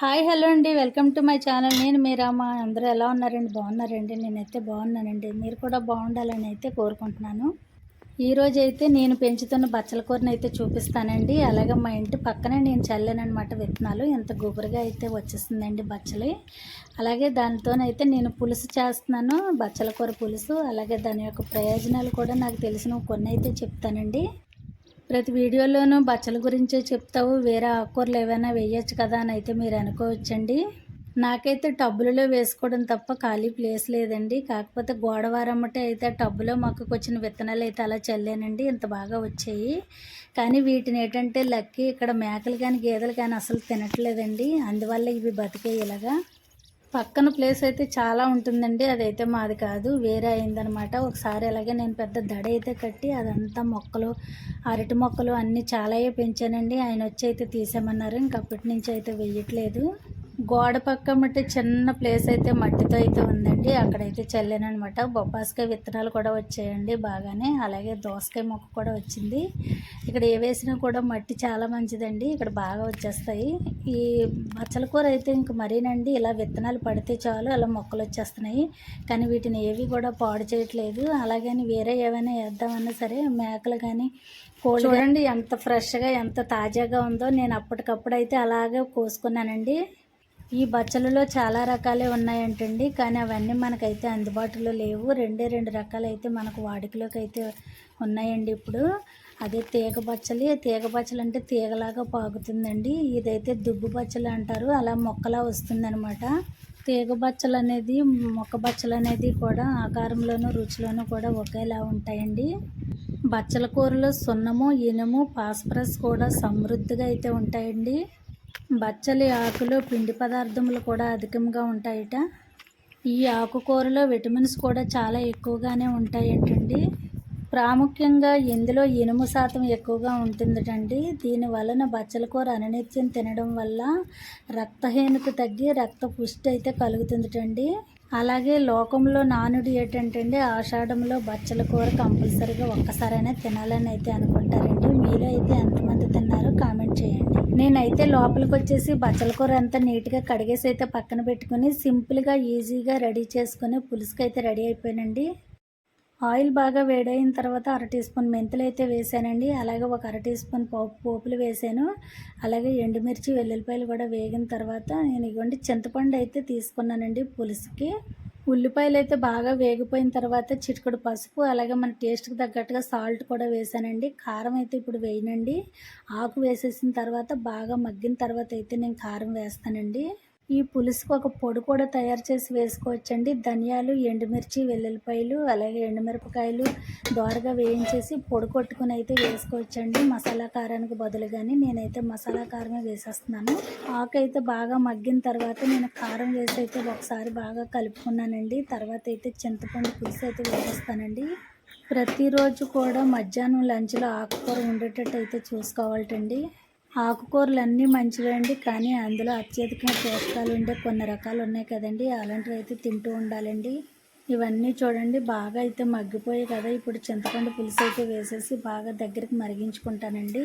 Hi hello అండి. Welcome to my channel. నేను మీరామా అందరూ ఎలా ఉన్నారండి? బాగున్నారండి? నేనైతే బాగున్నానండి. మీరు కూడా బాగుండాలని అయితే కోరుకుంటున్నాను. ఈరోజు అయితే నేను పెంచుతున్న బచ్చల కూరని అయితే చూపిస్తానండి. అలాగే మా ఇంటి పక్కనే నేను చల్లానమాట విత్తనాలు. ఎంత గుబురుగా అయితే వచ్చేస్తుందండి బచ్చలి. అలాగే దానితోనైతే నేను పులుసు చేస్తున్నాను. బచ్చల కూర పులుసు అలాగే దాని యొక్క ప్రయోజనాలు కూడా నాకు తెలిసిన కొన్ని అయితే చెప్తానండి. ప్రతి వీడియోలోనూ బచ్చల గురించే చెప్తావు వేరే ఆకుకూరలు ఏమైనా వేయచ్చు కదా అని అయితే మీరు అనుకోవచ్చండి. నాకైతే టబ్బులలో వేసుకోవడం తప్ప ఖాళీ ప్లేస్ లేదండి. కాకపోతే గోడవారమ్మటే అయితే టబ్బులో మొక్కకు వచ్చిన విత్తనాలు అయితే అలా చల్లానండి. ఇంత బాగా వచ్చాయి. కానీ వీటిని ఏంటంటే లక్కి ఇక్కడ మేకలు కానీ గేదెలు కానీ అసలు తినట్లేదండి. అందువల్ల ఇవి బతికే ఇలాగా. పక్కన ప్లేస్ అయితే చాలా ఉంటుందండి. అదైతే మాది కాదు వేరే అయిందనమాట. ఒకసారి అలాగే నేను పెద్ద దడ అయితే కట్టి అదంతా మొక్కలు అరటి మొక్కలు అన్నీ చాలా పెంచానండి. ఆయన వచ్చి అయితే తీసామన్నారు ఇంకప్పటి నుంచి అయితే వెయ్యట్లేదు. గోడ పక్క మట్టి చిన్న ప్లేస్ అయితే మట్టితో అయితే ఉందండి. అక్కడైతే చల్లానమాట బొబ్బాసకాయ విత్తనాలు కూడా వచ్చాయండి బాగానే. అలాగే దోసకాయ మొక్క కూడా వచ్చింది. ఇక్కడ ఏ వేసినా కూడా మట్టి చాలా మంచిదండి. ఇక్కడ బాగా వచ్చేస్తాయి. ఈ బచ్చల కూర అయితే ఇంక మరీనండి. ఇలా విత్తనాలు పడితే చాలు అలా మొక్కలు వచ్చేస్తున్నాయి. కానీ వీటిని ఏవి కూడా పాడు చేయట్లేదు. అలాగని వేరే ఏమైనా వేద్దామన్నా సరే మేకలు కానీ కోళ్ళు చూడండి ఎంత ఫ్రెష్గా ఎంత తాజాగా ఉందో నేను అప్పటికప్పుడు అయితే అలాగే కోసుకున్నానండి. ఈ బచ్చలలో చాలా రకాలే ఉన్నాయంటండి కానీ అవన్నీ మనకైతే అందుబాటులో లేవు. రెండే రెండు రకాలు అయితే మనకు వాడుకలోకి అయితే ఉన్నాయండి ఇప్పుడు. అదే తీగ బచ్చలి. తీగ బచ్చలు అంటే తీగలాగా పాకుతుందండి. ఇదైతే దుబ్బు బచ్చలు అంటారు. అలా మొక్కలా వస్తుందనమాట తీగ బచ్చలు అనేది మొక్క బచ్చలు అనేది కూడా ఆకారంలోనూ రుచిలోనూ కూడా ఒకేలా ఉంటాయండి. బచ్చల కూరలో సున్నము ఇనుము ఫాస్ఫరస్ కూడా సమృద్ధిగా అయితే ఉంటాయండి. బచ్చలి ఆకులో పిండి పదార్థములు కూడా అధికంగా ఉంటాయట. ఈ ఆకుకూరలో విటమిన్స్ కూడా చాలా ఎక్కువగానే ఉంటాయంటండి. ప్రాముఖ్యంగా ఇందులో ఇనుము శాతం ఎక్కువగా ఉంటుందటండి. దీని వలన బచ్చల కూర అననిత్యం తినడం వల్ల రక్తహీనత తగ్గి రక్త పుష్టి అయితే కలుగుతుందటండి. అలాగే లోకంలో నానుడి ఏంటంటే ఆషాఢంలో బచ్చల కూర కంపల్సరీగా ఒక్కసారైనా తినాలని అయితే అనుకుంటారండి. మీరు అయితే ఎంతమంది తిన్నారో కామెంట్ చేయండి. నేనైతే లోపలికి వచ్చేసి బచ్చల కూర అంతా నీట్గా కడిగేసి అయితే పక్కన పెట్టుకుని సింపుల్గా ఈజీగా రెడీ చేసుకుని పులుసుకైతే అయితే రెడీ అయిపోయానండి. ఆయిల్ బాగా వేడైన తర్వాత అర టీ స్పూన్ మెంతులు అయితే వేసానండి. అలాగే ఒక అర టీ స్పూన్ పోపు పోపులు వేసాను. అలాగే ఎండుమిర్చి వెల్లుల్లిపాయలు కూడా వేగిన తర్వాత నేను ఇవ్వండి చింతపండు అయితే తీసుకున్నానండి పులుసుకి. ఉల్లిపాయలు అయితే బాగా వేగిపోయిన తర్వాత చిటికడు పసుపు అలాగే మన టేస్ట్కి తగ్గట్టుగా సాల్ట్ కూడా వేసానండి. కారం అయితే ఇప్పుడు వేయనండి. ఆకు వేసేసిన తర్వాత బాగా మగ్గిన తర్వాత అయితే నేను కారం వేస్తానండి. ఈ పులుసుకు ఒక పొడి కూడా తయారు చేసి వేసుకోవచ్చండి. ధనియాలు ఎండుమిర్చి వెల్లుల్లిపాయలు అలాగే ఎండుమిరపకాయలు దోరగా వేయించేసి పొడి కొట్టుకుని అయితే వేసుకోవచ్చండి. మసాలా కారానికి బదులుగాని నేనైతే మసాలా కారమే వేసేస్తున్నాను. ఆకు అయితే బాగా మగ్గిన తర్వాత నేను కారం వేసి అయితే ఒకసారి బాగా కలుపుకున్నానండి. తర్వాత అయితే చింతపండు పులుసు అయితే వేసేస్తానండి. ప్రతిరోజు కూడా మధ్యాహ్నం లంచ్లో ఆకుకూర ఉండేటట్టు అయితే చూసుకోవాలండి ఆకుకూరలు అన్నీ మంచివే అండి కానీ అందులో అత్యధికంగా పోషకాలు ఉండే కొన్ని రకాలు ఉన్నాయి కదండి. అలాంటివి అయితే తింటూ ఉండాలండి. ఇవన్నీ చూడండి బాగా అయితే మగ్గిపోయాయి కదా. ఇప్పుడు చింతపండు పులుసు అయితే వేసేసి బాగా దగ్గరికి మరిగించుకుంటానండి.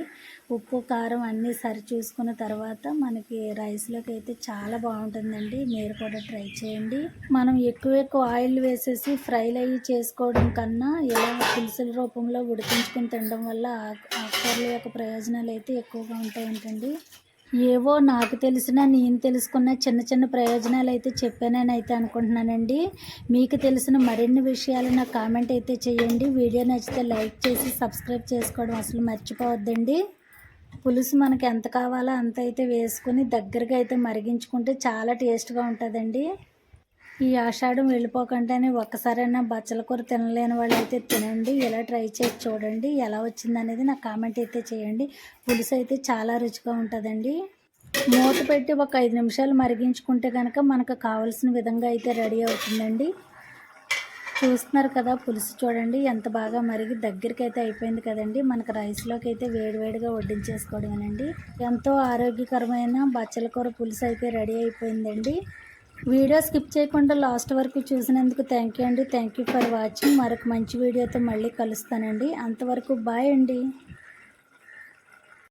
ఉప్పు కారం అన్నీ సరి చూసుకున్న తర్వాత మనకి రైస్లోకి అయితే చాలా బాగుంటుందండి. మీరు కూడా ట్రై చేయండి. మనం ఎక్కువ ఎక్కువ ఆయిల్ వేసేసి ఫ్రైలు అయ్యి చేసుకోవడం కన్నా ఇలా పులుసుల రూపంలో ఉడికించుకుని తినడం వల్ల ఆకుకూరల యొక్క ప్రయోజనాలు అయితే ఎక్కువగా ఉంటాయంటండి. ఏవో నాకు తెలిసిన నేను తెలుసుకున్న చిన్న చిన్న ప్రయోజనాలు అయితే చెప్పానని అయితే అనుకుంటున్నానండి. మీకు తెలిసిన మరిన్ని విషయాలు నాకు కామెంట్ అయితే చేయండి. వీడియో నచ్చితే లైక్ చేసి సబ్స్క్రైబ్ చేసుకోవడం అసలు మర్చిపోవద్దండి. పులుసు మనకి ఎంత కావాలో అంత అయితే వేసుకుని దగ్గరగా అయితే మరిగించుకుంటే చాలా టేస్ట్గా ఉంటుందండి. ఈ ఆషాఢం వెళ్ళిపోకుండానే ఒక్కసారైనా బచ్చల కూర తినలేని వాళ్ళు అయితే తినండి. ఇలా ట్రై చేసి చూడండి ఎలా వచ్చింది అనేది నాకు కామెంట్ అయితే చేయండి. పులుసు అయితే చాలా రుచిగా ఉంటుందండి. మూత పెట్టి ఒక ఐదు నిమిషాలు మరిగించుకుంటే కనుక మనకు కావాల్సిన విధంగా అయితే రెడీ అవుతుందండి. చూస్తున్నారు కదా పులుసు చూడండి ఎంత బాగా మరిగి దగ్గరికి అయితే అయిపోయింది కదండి. మనకు రైస్లోకి అయితే వేడివేడిగా వడ్డించేసుకోవడమేనండి. ఎంతో ఆరోగ్యకరమైన బచ్చల కూర పులుసు అయితే రెడీ అయిపోయిందండి. వీడియో స్కిప్ చేయకుండా లాస్ట్ వరకు చూసినందుకు థ్యాంక్ యూ అండి. Thank you for watching. మరొక మంచి వీడియోతో మళ్ళీ కలుస్తానండి. అంతవరకు బాయ్ అండి.